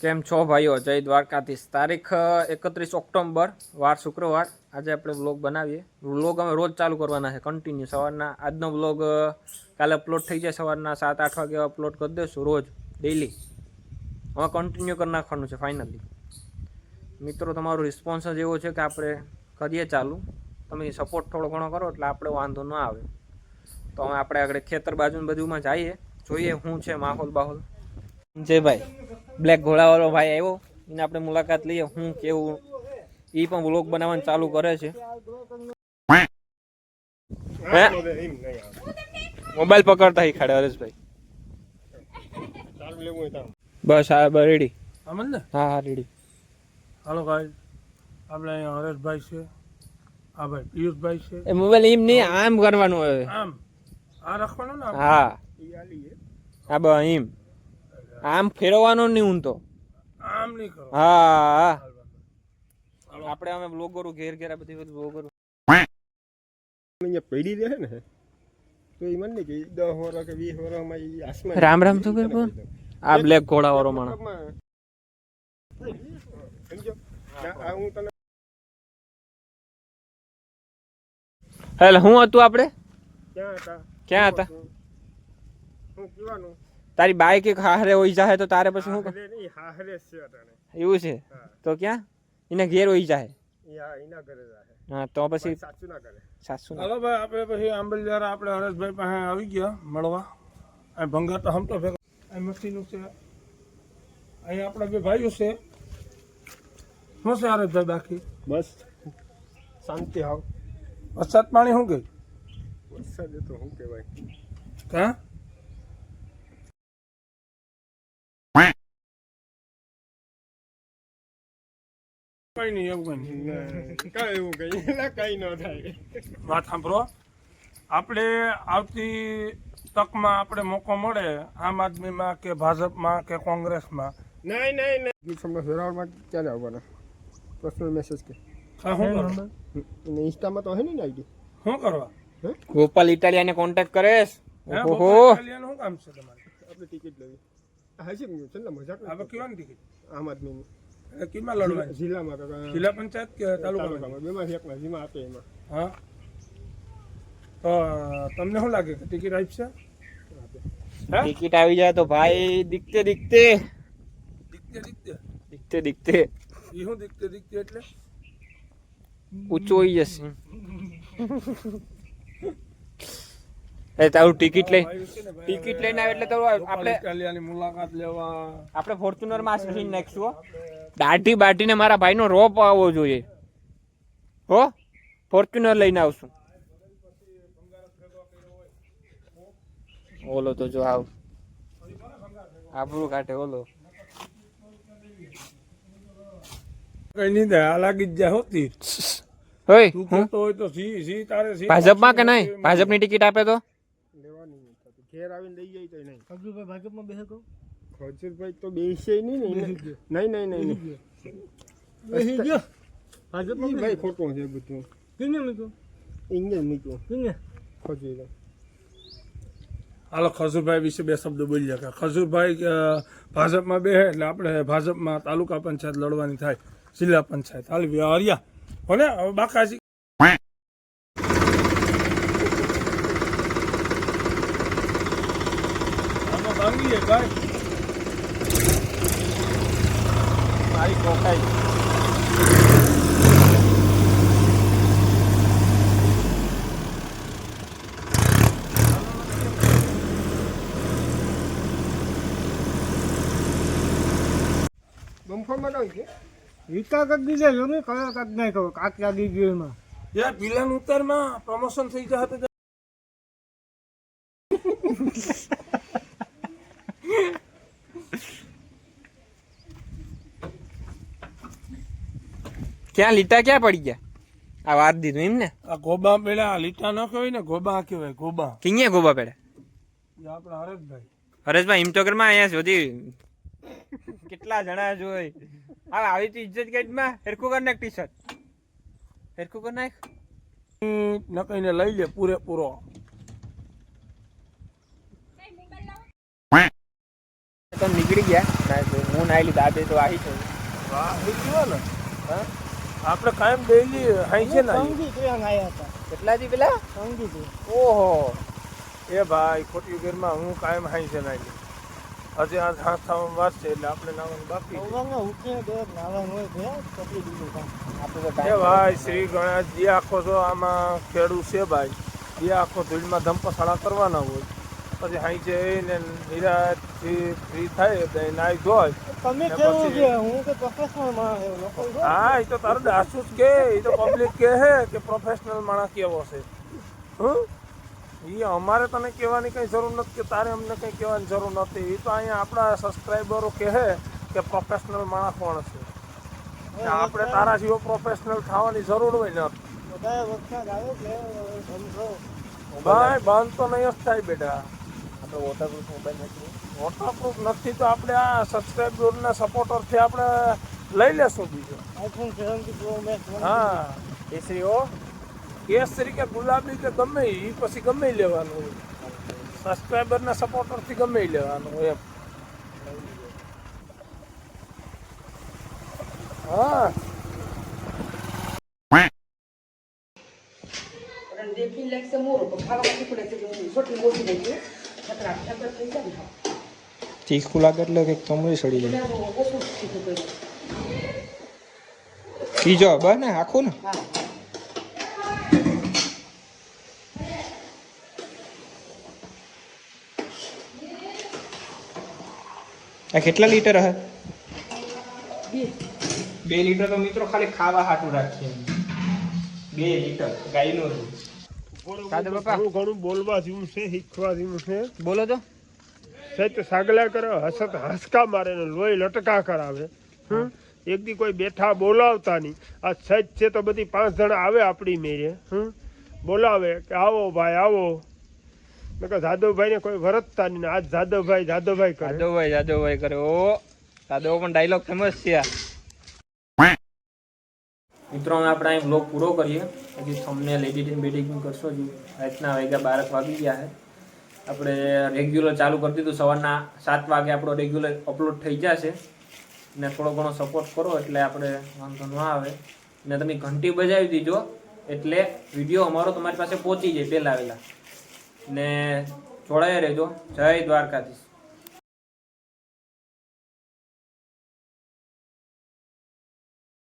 કેમ છો ભાઈઓ? જય દ્વારકાધીશ. તારીખ એકત્રીસ ઓક્ટોબર વાર શુક્રવાર. આજે આપણે વ્લોગ બનાવીએ. વ્લોગ અમે રોજ ચાલુ કરવાના છે કન્ટિન્યુ સવારના, આજનો વ્લોગ કાલે અપલોડ થઈ જાય, સવારના સાત આઠ વાગે અપલોડ કરી દઈશું રોજ ડેઈલી હવે કન્ટિન્યુ કરી નાખવાનું છે ફાઇનલી મિત્રો, તમારો રિસ્પોન્સ જ એવો છે કે આપણે કરીએ ચાલુ. તમે સપોર્ટ થોડો ઘણો કરો એટલે આપણે વાંધો ન આવે. તો હવે આપણે આગળ ખેતર બાજુ બધુંમાં જઈએ. જોઈએ શું છે માહોલ બાહોલ જય ભાઈ બ્લેક ઘોડાવાળો ભાઈ આવ્યો. એને આપણે મુલાકાત લઈએ હું કેવું. એ પણ વ્લોગ બનાવવાનું ચાલુ કરે છે. મોબાઈલ પકડતા હી ખાડે હરેશભાઈ. બસ હા બસ રેડી અમન ને હા હા રેડી હાલો ભાઈ આપણે અહીંયા હરેશભાઈ છે. હા ભાઈ પિયુષભાઈ છે. એ મોબાઈલ એમ નહીં આમ કરવાનું હવે. આમ. આ રાખવાનો ને હા. હા બસ એમ. આમ ફેરવવાનો નહીં હું તો આમ નહીં કરો. હા. હા આપણે અમે બ્લોગરો ઘેર ઘેર આ બધી બ્લોગરો અહીંયા પડી રહે ને તો એ મને કે દસ વર્ષ કે વીસમાં ઈ આસમાન રામ રામ તો કર આ બ્લેક ઘોડાવાળો માણસ. સમજો? આ આ હું તને એટલે હું હતું આપણે? ક્યાં હતા? ક્યાં હતા? હું પીવાનું. તારી બાઈક એક હારે હોઈ જાય તો તારે પછી શું એવું છે? હા. તો ક્યાં? એને ઘેર હોઈ જાય એના ઘરે રહે હા તો પછી સાચું ના કરે સાસુ હાલો ભાઈ આપણે પછી આંબલિયાર આપણે હરેશભાઈ પાસે આવી ગયા મળવા આ ભંગાર તો હમતો ભેગા આ મસ્તીનું છે. અહીં આપણા બે ભાઈઓ છે. શું છે હરેશભાઈ બાકી? બસ શાંતિ હાવ. વરસાદ પાણી શું ગઈ વરસાદ તો શું કહેવાય? કાં કઈ નહીં એવું કઈ કઈ એવું કઈ કઈ ન થાય. વાત સાંભળો. આપણે આવતી તકમાં આપણે મોકો મળે આમ આદમીમાં કે ભાજપમાં કે કોંગ્રેસમાં? નહીં નહીં નહીં સમજો વેરાવળમાં ક્યારે આવવાના? પર્સનલ મેસેજ કે. હા, શું કરવા ને ઇન્સ્ટામાં તો હે ને આઈડી? શું કરવા? ગોપાલ ઇટાલિયાને કોન્ટેક્ટ કરેશ. ઓહો. ઇટાલિયાનું શું કામ છે તમારે? આપણે ટિકિટ લેવી હા છે મજાક નથી. કેવાની ટિકિટ આમ આદમીની. કેમાં લડવા જિલ્લામાં તો જિલ્લા પંચાયત કે તાલુકામાં બેમાંથી એકમાં જેમાં આપે એમાં હા તો તમને શું લાગે કે ટિકિટ આપશે હે ટિકિટ આવી જાય તો ભાઈ દીખતે દીખતે દીખતે દીખતે દીખતે દીખતે એ શું દીખતે દીખતે એટલે ઊંચો આવી જશે એ તારું ટિકિટ લઈ ટિકિટ લઈને આવે એટલે તો આપણે ઇટાલિયાની મુલાકાત લેવા. આપણે ફોર્ચ્યુનરમાં સ્ટેશન નાખશું હો. દાટી બાટીને મારા ભાઈનો રોપ આવવો જોઈએ. હો? ફોર્ચ્યુનર લઈને આવશું. ઓલો તો જો આવ. આપણું કાઢે ઓલો. કઈ નહીં દે આ લાગી જ જાય હોતી હોય તું હું હોય તો સી સી તારે ભાજપમાં કે નહીં? ભાજપની ટિકિટ આપે તો? લેવાની ઘેર આવીને લઈ જાય તો નહીં. ખજુરભાઈ ભાજપમાં બેસે કહું ખજૂરભાઈ તો બેસે નહીં ને નહીં નહીં નહીં નહીં. બેસી ગયો. ઈ ભાઈ ખોટું છે બધું. કેને મૂક્યો ઇંગે મૂક્યું કેને ખજુરભાઈ હાલો ખજૂરભાઈ વિશે બે શબ્દો બોલી શકાય ખજૂરભાઈ ભાજપમાં બે એટલે આપણે ભાજપમાં તાલુકા પંચાયત લડવાની થાય જિલ્લા પંચાયત. હાલ હરિયા. હોને હવે બાકાજી આમાં ભાંગીએ ભાઈ. મારી કોકાઈ છે? વિકા કાક તમે કયો કાક નહીં કહો કાક લાગી ગયો એમાં. યાર પિલાન ઉતારમાં પ્રમોશન થઈ જાય તો ક્યાં લીટા ક્યાં પડી ગયા? આ વાત દીધું એમ ને આ ગોબા પેલા લીટા ન કહેવાય ને ગોબા કહેવાય ગોબા. કિંગે ગોબા પેડા આપણા હરેશભાઈ. હરેશભાઈ તો અહીંયા સુધી કેટલા જણા જોઈ? હા આવી તો ઇજ્જત ગેટમાં? હેરખું કર નાખ ટી શર્ટ હેરખું કર નાખ. નકઈને લઈ લે પૂરેપૂરો. તો નીકળી ગયા. હું નાઈ લીધા બે તો આવી છે વાહ નીકળી ને? હા? આપણે કાયમ ડેલી હાઈ ના કેટલા દી પેલા? ઓહો. એ ભાઈ ખોટી ગેરમાં હું કાયમ હાઈ ના હજી આ હાથ થવામાં વાત છે એટલે આપણે નાવાનું બાકી એ ભાઈ શ્રી ગણેશ જે આખો તો આમાં ખેડૂત છે ભાઈ એ આખો ધૂળમાં ધંપસાળા કરવાના હોય. પછી હાઈ જઈને નિરાશથી ફ્રી થાય એટલે નાઈ ધોય તમે કેવું છે? હું કે પ્રોફેશનલ માણસ હા એ તો તારું દાસુ જ કે એ તો પબ્લિક કે હે કે પ્રોફેશનલ માણસ કેવો છે. હં એ અમારે તને કહેવાની કંઈ જરૂર નથી કે તારે અમને કંઈ કહેવાની જરૂર નથી. એ તો અહીંયા આપણા સબસ્ક્રાઈબરો કહે કે પ્રોફેશનલ માણસ કોણ છે. આપણે તારા જેવો પ્રોફેશનલ થવાની જરૂર હોય ને. વધારે વરસાદ આવે એટલે ભાઈ બંધ તો નહીં જ થાય બેટા. આપણે વોટરપ્રૂફ મોબાઈલ નથી. વોટરપ્રૂફ નથી તો આપણે આ સબસ્ક્રાઈબરના સપોર્ટરથી આપણે લઈ લેશું બીજો. આઈફોન સેવન્ટી પ્રો મેક્સ હા. કેસરી ઓ કેસરી કે ગુલાબી કે ગમે એ પછી ગમે લેવાનું હોય. સબસ્ક્રાઈબરના સપોર્ટરથી ગમે લેવાનું હોય એમ. હા. સોટી મોટી થઈ ગઈ ખતરા ખતરા થઈ જાય ને તીખું લાગે એટલે કંઈક કમરી સડી જાય. બીજો બસ ને આખું ને. આ કેટલા લીટર હે? બે બે લીટર તો મિત્રો ખાલી ખાવા હાટું રાખીએ. બે લીટર, ગાયનું હતું બાપા. ઘણું ઘણું બોલવા જેવું છે શીખવા જેવું છે. બોલો તો. સહેજ સાગલા કરે હસત હસકા મારે ને લોહી લટકા કરાવે. હમ? એક દી કોઈ બેઠા બોલાવતા નહીં. આ સહેજ છે તો બધી પાંચ જણા આવે આપણી મેરે હમ? બોલાવે કે આવો ભાઈ આવો. નકર જાદવભાઈ ને કોઈ વરતતા નહીં આજ જાદવભાઈ જાદવભાઈ કરે. જાદવભાઈ જાદવભાઈ કરે. ઓ જાદવ પણ ડાયલોગ ફેમસ છે આ. મિત્રો આપણે અહીં બ્લોગ પૂરો કરીએ. હજી તમને એડિટિંગ બેડિટિંગ કરશો જ રાતના વાગ્યા બાર વાગી ગયા છે. આપણે રેગ્યુલર ચાલુ કરી દીધું. સવારના સાત વાગે આપણો રેગ્યુલર અપલોડ થઈ જશે. ને થોડો ઘણો સપોર્ટ કરો એટલે આપણે વાંધો ન આવે. ને તમે ઘંટી બજાવી દીજો, એટલે વીડિયો અમારો તમારી પાસે પહોંચી જાય, પહેલાં વહેલા ને જોડાયા રહેજો. જય દ્વારકાધીશ.